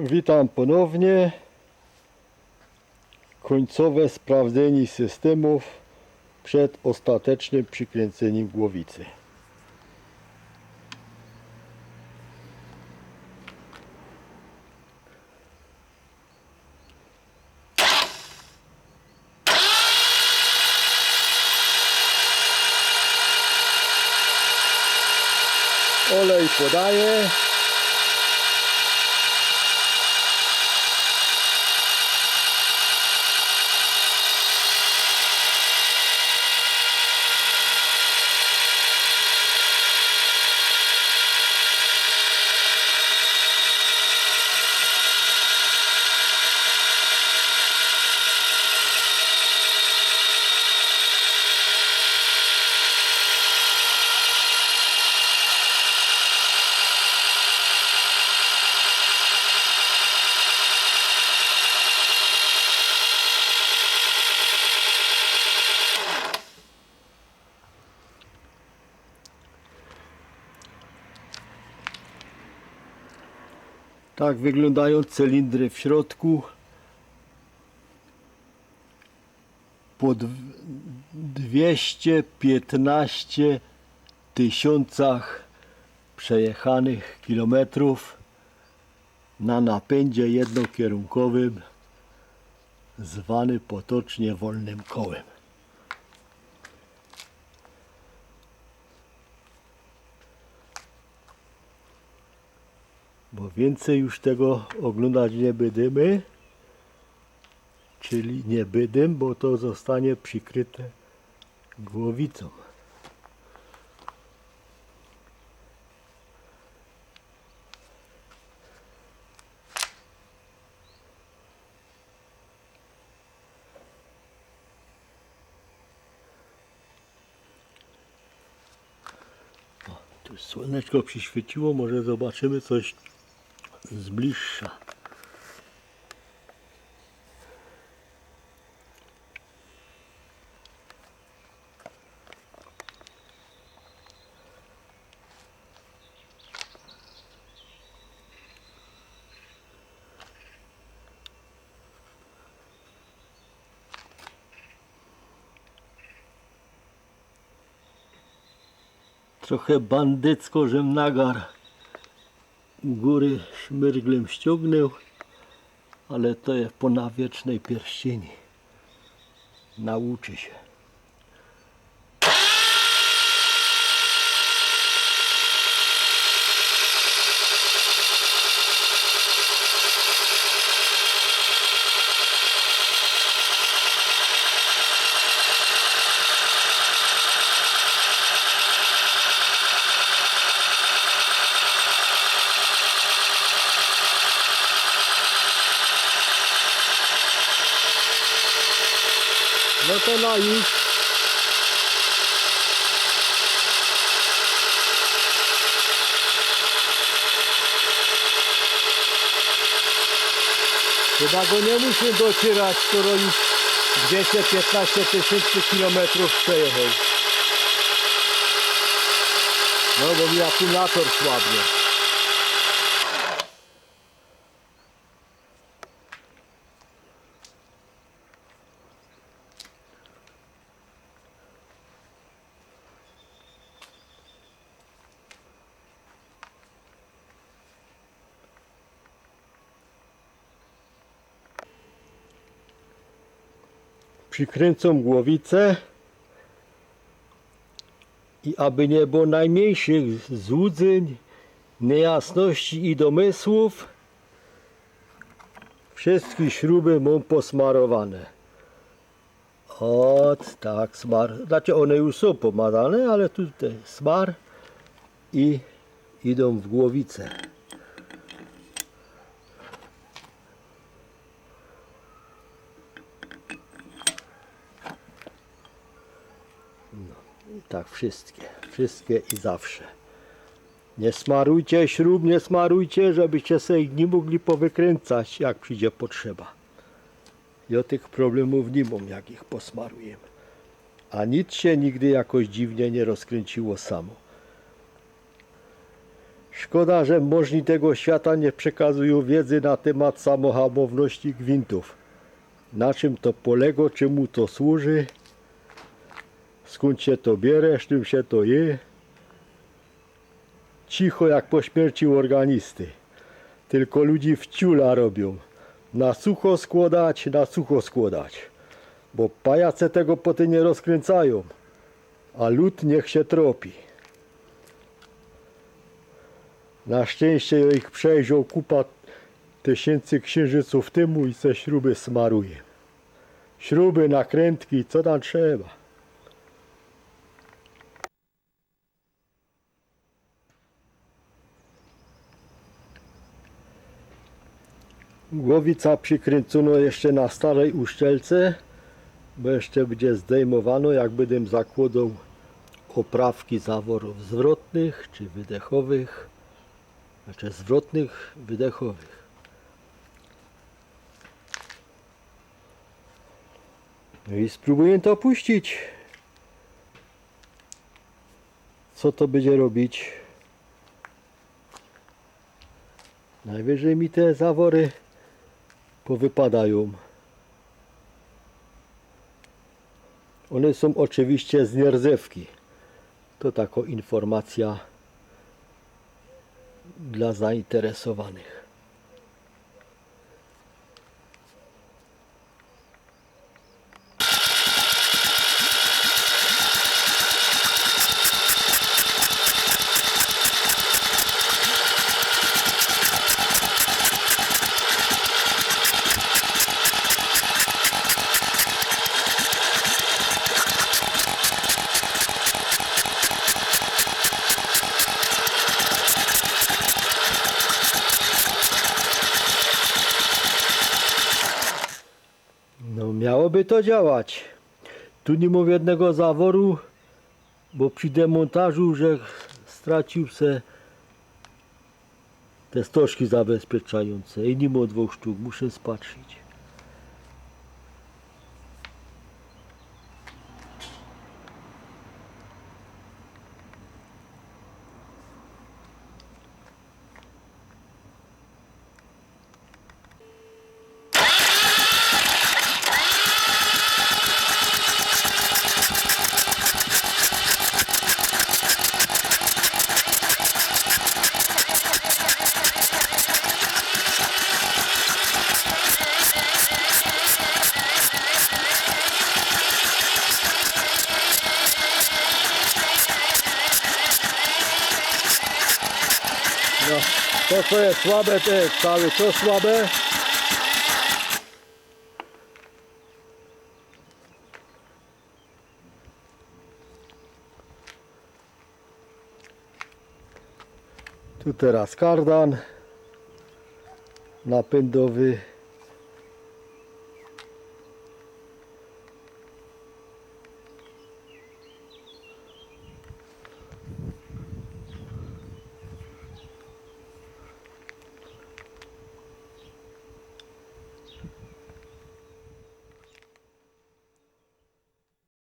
Witam ponownie. Końcowe sprawdzenie systemów przed ostatecznym przykręceniem głowicy. Olej podaję. Tak wyglądają cylindry w środku. Po dw- 215 tysiącach przejechanych kilometrów na napędzie jednokierunkowym zwany potocznie wolnym kołem. Bo więcej już tego oglądać nie będziemy. Czyli nie będę, bo to zostanie przykryte głowicą. Słoneczko przyświeciło, może zobaczymy coś z bliższa. Trochę bandycko, żem nagar góry szmyrglem ściągnął, ale to jest po nawiecznej pierścieni. Nauczy się. No to na już. Chyba go nie muszę docierać, skoro już 215 tysięcy kilometrów przejechał. No bo mi akumulator słabnie. Przykręcą głowicę i aby nie było najmniejszych złudzeń, niejasności i domysłów, wszystkie śruby mam posmarowane. Ot, tak, smar. Znaczy one już są pomadane, ale tutaj smar i idą w głowicę. I tak wszystkie, wszystkie i zawsze. Nie smarujcie śrub, nie smarujcie, żebyście sobie ich nie mogli powykręcać, jak przyjdzie potrzeba. Ja tych problemów nie mam, jak ich posmarujemy. A nic się nigdy jakoś dziwnie nie rozkręciło samo. Szkoda, że możni tego świata nie przekazują wiedzy na temat samohamowności gwintów. Na czym to polega, czemu to służy, skąd się to bierze, z czym się to je. Cicho jak po śmierci organisty. Tylko ludzi w ciula robią. Na sucho składać, na sucho składać. Bo pajace tego poty nie rozkręcają. A lud niech się tropi. Na szczęście ich przejrzał kupa tysięcy księżyców tymu i se śruby smaruje. Śruby, nakrętki, co tam trzeba. Głowica przykręcono jeszcze na starej uszczelce, bo jeszcze będzie zdejmowano, jak będę zakładał oprawki zaworów zwrotnych czy wydechowych, znaczy zwrotnych, wydechowych. No i spróbuję to puścić. Co to będzie robić? Najwyżej mi te zawory powypadają. One są oczywiście z nierdzewki. To taka informacja dla zainteresowanych. No miałoby to działać. Tu nie mam jednego zaworu, bo przy demontażu, że stracił se te stożki zabezpieczające i nie mam dwóch sztuk, muszę spatrzyć. No, to co jest słabe, to jest całe to słabe. Tu teraz kardan napędowy.